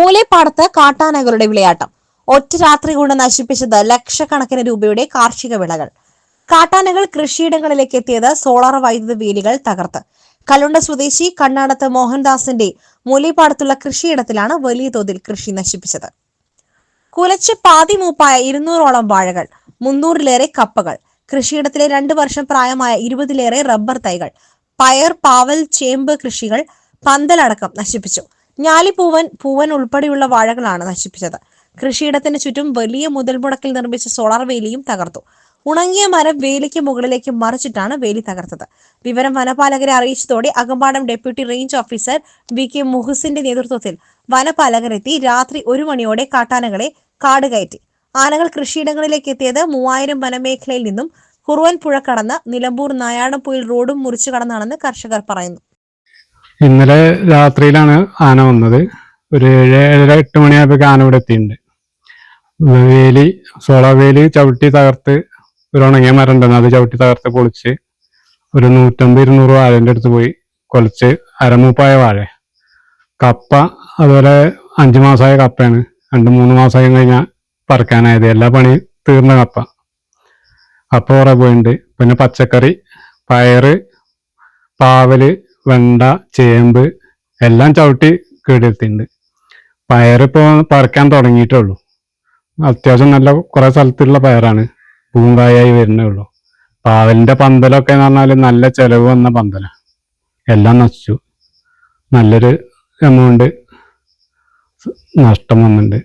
മൂലേപ്പാടത്ത് കാട്ടാനകളുടെ വിളയാട്ടം. ഒറ്റ രാത്രി കൊണ്ട് നശിപ്പിച്ചത് ലക്ഷക്കണക്കിന് രൂപയുടെ കാർഷിക വിളകൾ. കാട്ടാനകൾ കൃഷിയിടങ്ങളിലേക്ക് എത്തിയത് സോളാർ വൈദ്യുത വേലികൾ തകർത്ത്. കല്ലുണ്ട സ്വദേശി കണ്ണാടത്ത് മോഹൻദാസിന്റെ മൂലേപ്പാടത്തുള്ള കൃഷിയിടത്തിലാണ് വലിയ തോതിൽ കൃഷി നശിപ്പിച്ചത്. കുലച്ച് പാതി മൂപ്പായ ഇരുന്നൂറോളം വാഴകൾ മുന്നൂറിലേറെ കപ്പകൾ കൃഷിയിടത്തിലെ രണ്ട് വർഷം പ്രായമായ ഇരുപതിലേറെ റബ്ബർ തൈകൾ പയർ പാവൽ ചേമ്പ് കൃഷികൾ പന്തലടക്കം നശിപ്പിച്ചു. ഞാലിപ്പൂവൻ പൂവൻ ഉൾപ്പെടെയുള്ള വാഴകളാണ് നശിപ്പിച്ചത്. കൃഷിയിടത്തിന് ചുറ്റും വലിയ മുതൽ മുടക്കിൽ നിർമ്മിച്ച സോളാർ വേലിയും തകർത്തു. ഉണങ്ങിയ മരം വേലിക്ക് മുകളിലേക്ക് മറിച്ചിട്ടാണ് വേലി തകർത്തത്. വിവരം വനപാലകരെ അറിയിച്ചതോടെ Akampadam deputy range officer V K മുഹസിന്റെ നേതൃത്വത്തിൽ വനപാലകരെത്തി രാത്രി ഒരു മണിയോടെ കാട്ടാനകളെ കാട് കയറ്റി. ആനകൾ കൃഷിയിടങ്ങളിലേക്ക് എത്തിയത് മൂവായിരം വനമേഖലയിൽ നിന്നും കുറുവൻ പുഴ കടന്ന് നിലമ്പൂർ നായാടംപുയിൽ റോഡും മുറിച്ചു കടന്നാണെന്ന് കർഷകർ പറയുന്നു. ഇന്നലെ രാത്രിയിലാണ് ആന വന്നത്. ഒരു ഏഴ് ഏഴര എട്ട് മണിയായപ്പോൾ ആന ഇവിടെ എത്തിയിട്ടുണ്ട്. വേലി സോളാർ വേലി ചവിട്ടി തകർത്ത് ഒരു ഉണങ്ങിയ മരം ഉണ്ടെന്ന് അത് ചവിട്ടി തകർത്ത് പൊളിച്ച് ഒരു നൂറ്റമ്പത് ഇരുന്നൂറ് വാഴന്റെ അടുത്ത് പോയി കൊലച്ച് അരമൂപ്പായ വാഴ. കപ്പ അതുപോലെ അഞ്ചു മാസമായ കപ്പയാണ്. രണ്ട് മൂന്ന് മാസമായി കഴിഞ്ഞാൽ പറക്കാനായത്. എല്ലാ പണി തീർന്ന കപ്പ. കപ്പ കുറെ പോയിട്ടുണ്ട് പിന്നെ പച്ചക്കറി പയറ് പാവൽ വെണ്ട ചേമ്പ് എല്ലാം ചവിട്ടി കേടെടുത്തിട്ടുണ്ട്. പയറിപ്പോ പറക്കാൻ തുടങ്ങിയിട്ടേ ഉള്ളൂ അത്യാവശ്യം നല്ല കുറെ സ്ഥലത്തുള്ള പയറാണ്. പൂങ്കായായി വരുന്നേ ഉള്ളൂ പാവലിന്റെ പന്തലൊക്കെ എന്ന് പറഞ്ഞാൽ നല്ല ചെലവ് വന്ന പന്തല. എല്ലാം നശിച്ചു. നല്ലൊരു എമൗണ്ട് നഷ്ടം വന്നിട്ടുണ്ട്.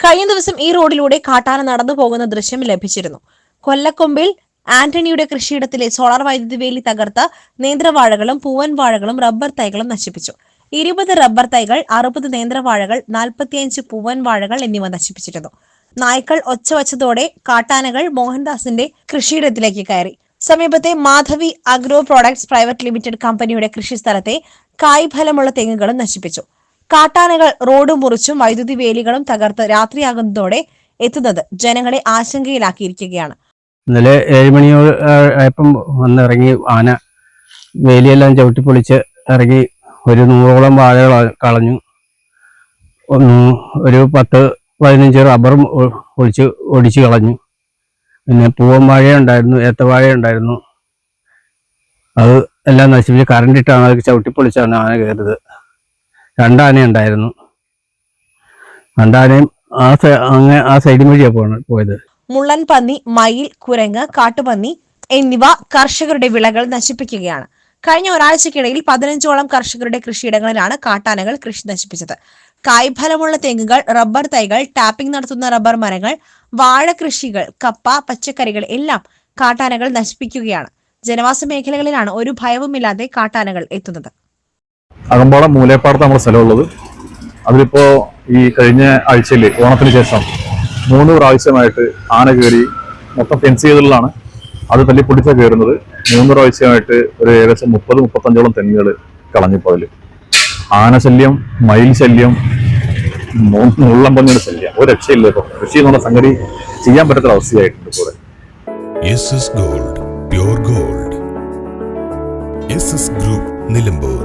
കഴിഞ്ഞ ദിവസം ഈ റോഡിലൂടെ കാട്ടാന നടന്നു പോകുന്ന ദൃശ്യം ലഭിച്ചിരുന്നു. കൊല്ലക്കൊമ്പിൽ ആന്റണിയുടെ കൃഷിയിടത്തിലെ സോളാർ വൈദ്യുതി വേലി തകർത്ത് നേന്ത്രവാഴകളും പൂവൻ വാഴകളും റബ്ബർ തൈകളും നശിപ്പിച്ചു. ഇരുപത് റബ്ബർ തൈകൾ അറുപത് നേന്ത്രവാഴകൾ നാൽപ്പത്തിയഞ്ച് പൂവൻ വാഴകൾ എന്നിവ നശിപ്പിച്ചിരുന്നു. നായ്ക്കൾ ഒച്ച വച്ചതോടെ കാട്ടാനകൾ മോഹൻദാസിന്റെ കൃഷിയിടത്തിലേക്ക് കയറി. സമീപത്തെ Madhavi agro products private limited കമ്പനിയുടെ കൃഷിസ്ഥലത്തെ കായ്ഫലമുള്ള തെങ്ങുകളും നശിപ്പിച്ചു. കാട്ടാനകൾ റോഡ് മുറിച്ചും വൈദ്യുതി വേലികളും തകർത്ത് രാത്രിയാകുന്നതോടെ എത്തുന്നത് ജനങ്ങളെ ആശങ്കയിലാക്കിയിരിക്കുകയാണ്. ഇന്നലെ ഏഴ് മണിയോട് ആയപ്പം വന്നിറങ്ങി ആന വേലിയെല്ലാം ചവിട്ടിപ്പൊളിച്ച് ഇറങ്ങി ഒരു നൂറോളം വാഴകൾ കളഞ്ഞു. ഒന്ന് ഒരു പത്ത് പതിനഞ്ച് റബ്ബറും ഒളിച്ച് ഒടിച്ച് കളഞ്ഞു. പിന്നെ പൂവൻ ഏത്തവാഴ ഉണ്ടായിരുന്നു അത് എല്ലാം നശിപ്പിച്ച് കറണ്ടിട്ടാണ് അത് ചവിട്ടിപ്പൊളിച്ചാണ് ആന കയറിയത്. രണ്ടാന ഉണ്ടായിരുന്നു രണ്ടാനയും ആ സൈ- അങ്ങ് ആ സൈഡിൽ വഴിയാണ് പോയത്. മുള്ളൻ പന്നി മയിൽ കുരങ്ങ് കാട്ടുപന്നി എന്നിവ കർഷകരുടെ വിളകൾ നശിപ്പിക്കുകയാണ്. കഴിഞ്ഞ ഒരാഴ്ചക്കിടയിൽ പതിനഞ്ചോളം കർഷകരുടെ കൃഷിയിടങ്ങളിലാണ് കാട്ടാനകൾ കൃഷി നശിപ്പിച്ചത്. കായ്ഫലമുള്ള തെങ്ങുകൾ റബ്ബർ തൈകൾ ടാപ്പിംഗ് നടത്തുന്ന റബ്ബർ മരങ്ങൾ വാഴ കൃഷികൾ കപ്പ പച്ചക്കറികൾ എല്ലാം കാട്ടാനകൾ നശിപ്പിക്കുകയാണ്. ജനവാസ മേഖലകളിലാണ് ഒരു ഭയവുമില്ലാതെ കാട്ടാനകൾ എത്തുന്നത്. അകമ്പാടം മൂലേപ്പാടത്ത് നമ്മുടെ സ്ഥലമുള്ളത്. അതിലിപ്പോ ഈ കഴിഞ്ഞ ആഴ്ചയിൽ ഓണത്തിന് ശേഷം മൂന്ന് പ്രാവശ്യമായിട്ട് ആന കയറി മൊത്തം ഫെൻസ് ചെയ്തുള്ളതാണ് അത് തല്ലിപ്പൊടിച്ച കയറുന്നത്. മൂന്ന് പ്രാവശ്യമായിട്ട് ഒരു ഏകദേശം മുപ്പത് മുപ്പത്തഞ്ചോളം തെങ്ങുകൾ കളഞ്ഞിപ്പോൾ അതിൽ ആന ശല്യം മയിൽ ശല്യം മുള്ളം ശല്യം ഒരു രക്ഷയില്ല ഇപ്പൊ. കൃഷി എന്നുള്ള സംഗതി ചെയ്യാൻ പറ്റാത്ത അവസ്ഥയായിട്ടുണ്ട് കൂടെ ഗോൾഡ് ഗോൾഡ് ഗ്രൂപ്പ് നിലമ്പൂർ